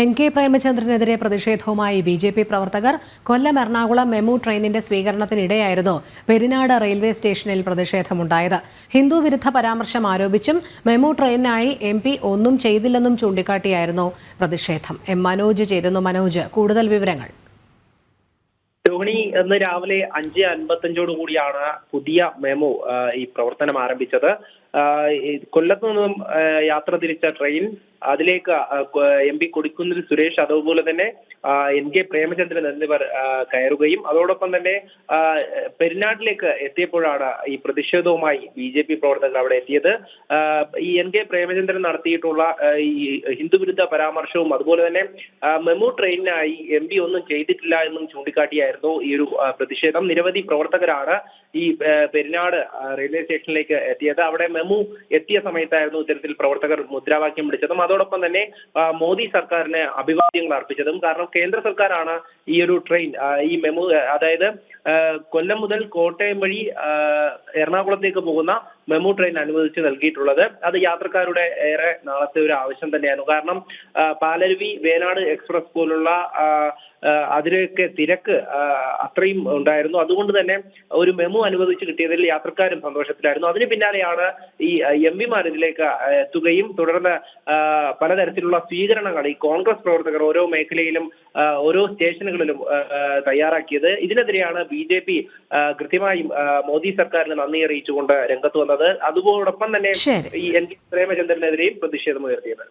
N K പ്രേമചന്ദ്രനെതിരെ പ്രതിഷേധവുമായി B J P പ്രവർത്തകർ Kollam Ernakulam MEMU ട്രെയിനിന്റെ സ്വീകരണത്തിനിടെയായിരുന്നു പെരിനാട് റെയിൽവേ സ്റ്റേഷനിൽ പ്രതിഷേധമുണ്ടായത്. ഹിന്ദു വിരുദ്ധ പരാമർശം ആരോപിച്ചും മെമു ട്രെയിനിനായി എം പി ഒന്നും ചെയ്തില്ലെന്നും ചൂണ്ടിക്കാട്ടിയായിരുന്നു പ്രതിഷേധം. എം മനോജ് ചേരുന്നു. മനോജ് കൂടുതൽ വിവരങ്ങൾ. ധോണി ഇന്ന് രാവിലെ അഞ്ച് അൻപത്തഞ്ചോട് കൂടിയാണ് പുതിയ മെമോ ഈ പ്രവർത്തനം ആരംഭിച്ചത്. കൊല്ലത്തു നിന്നും യാത്ര തിരിച്ച ട്രെയിൻ അതിലേക്ക് എം പി കൊടിക്കുന്നിൽ സുരേഷ് അതുപോലെ തന്നെ എൻ കെ പ്രേമചന്ദ്രൻ എന്നിവർ കയറുകയും അതോടൊപ്പം തന്നെ പെരുന്നാട്ടിലേക്ക് എത്തിയപ്പോഴാണ് ഈ പ്രതിഷേധവുമായി ബി ജെ പി പ്രവർത്തകർ അവിടെ എത്തിയത്. ഈ എൻ കെ പ്രേമചന്ദ്രൻ നടത്തിയിട്ടുള്ള ഈ ഹിന്ദുവിരുദ്ധ പരാമർശവും അതുപോലെ തന്നെ മെമു ട്രെയിനിനായി എം പി ഒന്നും ചെയ്തിട്ടില്ല എന്നും ചൂണ്ടിക്കാട്ടിയായിരുന്നു. ഈ ഒരു പ്രതിഷേധം നിരവധി പ്രവർത്തകരാണ് ഈ പെരിനാട് റെയിൽവേ സ്റ്റേഷനിലേക്ക് എത്തിയത്. അവിടെ മെമു എത്തിയ സമയത്തായിരുന്നു ഇത്തരത്തിൽ പ്രവർത്തകർ മുദ്രാവാക്യം വിളിച്ചതും. അതോടൊപ്പം തന്നെ മോദി സർക്കാരിന് അഭിവാദ്യങ്ങൾ അർപ്പിച്ചതും. കാരണം കേന്ദ്ര സർക്കാരാണ് ഈ ഒരു ട്രെയിൻ ഈ മെമു അതായത് കൊല്ലം മുതൽ കോട്ടയം വഴി എറണാകുളത്തേക്ക് പോകുന്ന മെമു ട്രെയിൻ അനുവദിച്ച് നൽകിയിട്ടുള്ളത്. അത് യാത്രക്കാരുടെ ഏറെ നാളത്തെ ഒരു ആവശ്യം തന്നെയായിരുന്നു. കാരണം പാലരുവി വേനാട് എക്സ്പ്രസ് പോലുള്ള അതിലൊക്കെ തിരക്ക് അത്രയും ഉണ്ടായിരുന്നു. അതുകൊണ്ട് തന്നെ ഒരു മെമു അനുവദിച്ച് കിട്ടിയതിൽ യാത്രക്കാരും സന്തോഷത്തിലായിരുന്നു. അതിന് പിന്നാലെയാണ് ഈ എം പിമാർ ഇതിലേക്ക് എത്തുകയും തുടർന്ന് പലതരത്തിലുള്ള സ്വീകരണങ്ങൾ ഈ കോൺഗ്രസ് പ്രവർത്തകർ ഓരോ മേഖലയിലും ഓരോ സ്റ്റേഷനുകളിലും തയ്യാറാക്കിയത്. ഇതിനെതിരെയാണ് ബി ജെ പി കൃത്യമായും മോദി സർക്കാരിന് നന്ദി അറിയിച്ചുകൊണ്ട് രംഗത്ത് വന്നത്. അതോടൊപ്പം തന്നെ ഈ എൻ കെ പ്രേമചന്ദ്രനെതിരെയും പ്രതിഷേധമുയർത്തിയത്